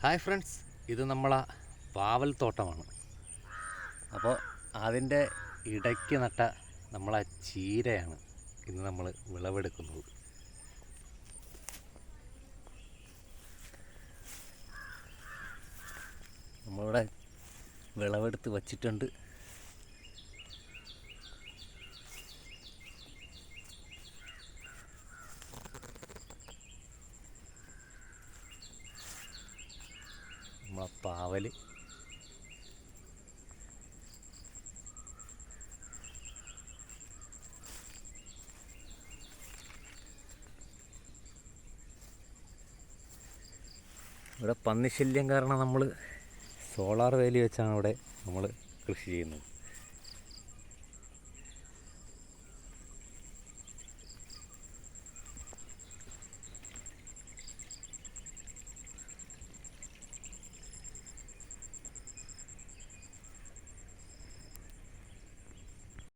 Hi friends ഇത് നമ്മളെ പാവൽ തോട്ടമാണ്. അപ്പോൾ അതിന്റെ ഇടയ്ക്ക് നട്ട നമ്മളെ ചീരയാണ് ഇന്ന് നമ്മൾ വിളവെടുക്കുന്നത്. നമ്മളിവിടെ വിളവെടുത്ത് വച്ചിട്ടുണ്ട്. നമ്മളെ പാവൽ ഇവിടെ പന്നിശല്യം കാരണം നമ്മൾ സോളാർ വേലി വെച്ചാണ് ഇവിടെ നമ്മൾ കൃഷി ചെയ്യുന്നത്.